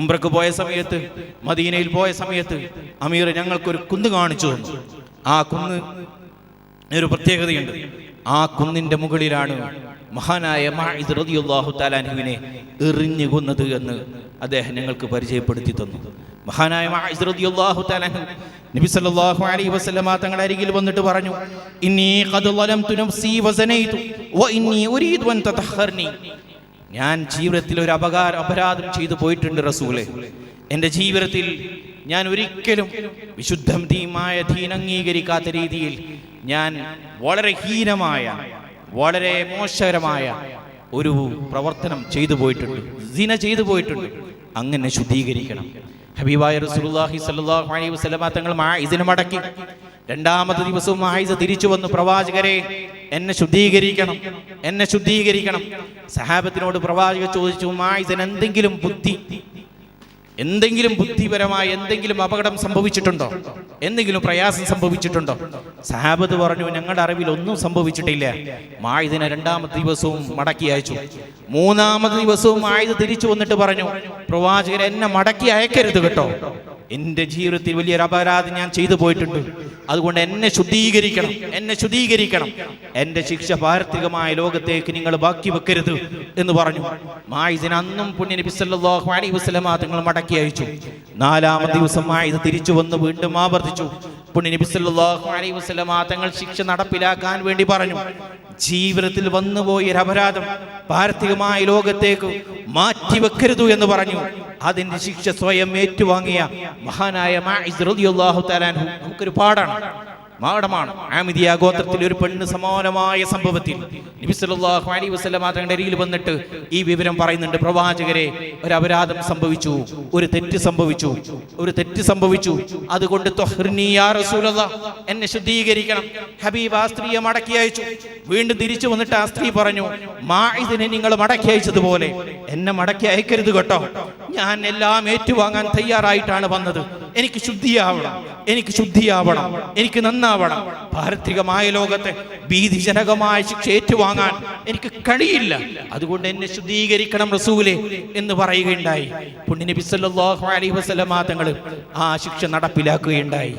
ഉംറക്ക് പോയ സമയത്ത് മദീനയിൽ പോയ സമയത്ത് അമീർ ഞങ്ങൾക്കൊരു കുന്ന് കാണിച്ചു തന്നു. ആ കുന്ന് ഒരു പ്രത്യേകതയുണ്ട്. ആ കുന്നിന്റെ മുകളിലാണ് മഹാനായ തആലാനുവിനെ എറിഞ്ഞു കൊന്നത് എന്ന് അദ്ദേഹം ഞങ്ങൾക്ക് പരിചയപ്പെടുത്തി തന്നു. മഹാനായ തആലാനു നബി സല്ലല്ലാഹു അലൈഹി വസല്ലമ തങ്ങളുടെ അരികിൽ വന്നിട്ട് പറഞ്ഞു ഇന്നി ഖദ് വ ഉരീദു അൻ ഞാൻ ജീവിതത്തിൽ ഒരു അപകാര അപരാധം ചെയ്തു പോയിട്ടുണ്ട് റസൂലെ. എന്റെ ജീവിതത്തിൽ ഞാൻ ഒരിക്കലും വിശുദ്ധം ധീമായ ധീൻ അംഗീകരിക്കാത്ത രീതിയിൽ ഞാൻ വളരെ ഹീനമായ വളരെ മോശകരമായ ഒരു പ്രവർത്തനം ചെയ്തു പോയിട്ടുണ്ട്. ദിന ചെയ്തു പോയിട്ടുണ്ട്. അങ്ങനെ ശുദ്ധീകരിക്കണം. ഹബീബായ റസൂലുള്ളാഹി സ്വല്ലല്ലാഹു അലൈഹി വസല്ലമ തങ്ങൾ മായിസിനെ മടക്കി രണ്ടാമത്തെ ദിവസവും ആയിസ തിരിച്ചു വന്നു പ്രവാചകരെ. എന്നെ ശുദ്ധീകരിക്കണം എന്നെ ശുദ്ധീകരിക്കണം. സഹാബത്തിനോട് പ്രവാചക ചോദിച്ചു മായിസന് എന്തെങ്കിലും ബുദ്ധി എന്തെങ്കിലും ബുദ്ധിപരമായ എന്തെങ്കിലും അപകടം സംഭവിച്ചിട്ടുണ്ടോ? എന്തെങ്കിലും പ്രയാസം സംഭവിച്ചിട്ടുണ്ടോ? സഹാബത്ത് പറഞ്ഞു ഞങ്ങളുടെ അറിവിൽ ഒന്നും സംഭവിച്ചിട്ടില്ല. മായുദിനെ രണ്ടാമത്തെ ദിവസവും മടക്കി അയച്ചു. മൂന്നാമത്തെ ദിവസവും ആയുധ തിരിച്ചു വന്നിട്ട് പറഞ്ഞു പ്രവാചകൻ എന്നെ മടക്കി അയക്കരുത് കേട്ടോ. എന്റെ ജീവിതത്തിൽ വലിയൊരു അപരാധം ഞാൻ ചെയ്തു പോയിട്ടുണ്ട്. അതുകൊണ്ട് എന്നെ ശുദ്ധീകരിക്കണം എന്നെ ശുദ്ധീകരിക്കണം. എന്റെ ശിക്ഷ പാരത്രികമായ ലോകത്തേക്ക് നിങ്ങൾ ബാക്കി വെക്കരുത് എന്ന് പറഞ്ഞു. മായിദിന് അന്നും പുണ്യ നബി സല്ലല്ലാഹു അലൈഹി വസല്ലമ മടക്കി അയച്ചു. നാലാമത്തെ ദിവസം മായിദ് തിരിച്ചു വന്ന് വീണ്ടും ആവർത്തിച്ചു. നബി സല്ലല്ലാഹു അലൈഹി തങ്ങൾ ശിക്ഷ നടപ്പിലാക്കാൻ വേണ്ടി പറഞ്ഞു. ജീവിതത്തിൽ വന്നുപോയ ഒരു അപരാധം പാർത്ഥികമായ ലോകത്തേക്ക് മാറ്റിവെക്കരുത് എന്ന് പറഞ്ഞു. അതിന്റെ ശിക്ഷ സ്വയം ഏറ്റുവാങ്ങിയ മഹാനായ നമുക്കൊരു പാടാണ് മാടമാണ്. ആമിദിയ ഗോത്രത്തിൽ ഒരു പെണ്ണ് സമാനമായ സംഭവത്തിൽ നബി സല്ലല്ലാഹു അലൈഹി വസല്ലം തങ്ങളുടെ വന്നിട്ട് ഈ വിവരം പറയുന്നുണ്ട്. പ്രവാചകരെ ഒരു അപരാധം സംഭവിച്ചു ഒരു തെറ്റ് സംഭവിച്ചു ഒരു തെറ്റ് സംഭവിച്ചു. അതുകൊണ്ട് എന്നെ ശുദ്ധീകരിക്കണം. ഹബീബ് ആ സ്ത്രീയെ മടക്കി അയച്ചു. വീണ്ടും തിരിച്ചു വന്നിട്ട് ആ സ്ത്രീ പറഞ്ഞു മാ ഇതിനെ നിങ്ങൾ മടക്കി അയച്ചതുപോലെ എന്നെ മടക്കി അയക്കരുത് കേട്ടോ. ഞാൻ എല്ലാം ഏറ്റുവാങ്ങാൻ തയ്യാറായിട്ടാണ് വന്നത്. എനിക്ക് ശുദ്ധിയാവണം എനിക്ക് ശുദ്ധിയാവണം എനിക്ക് നന്നാവണം. പാരത്രികമായ ലോകത്തെ ഭീതിജനകമായ ശിക്ഷ ഏറ്റുവാങ്ങാൻ എനിക്ക് കഴിയില്ല. അതുകൊണ്ട് എന്നെ ശുദ്ധീകരിക്കണം റസൂലെ എന്ന് പറയുകയുണ്ടായി. പുണ്യ നബി സല്ലല്ലാഹു അലൈഹി വസല്ലമ തങ്ങൾ ആ ശിക്ഷ നടപ്പിലാക്കുകയുണ്ടായി.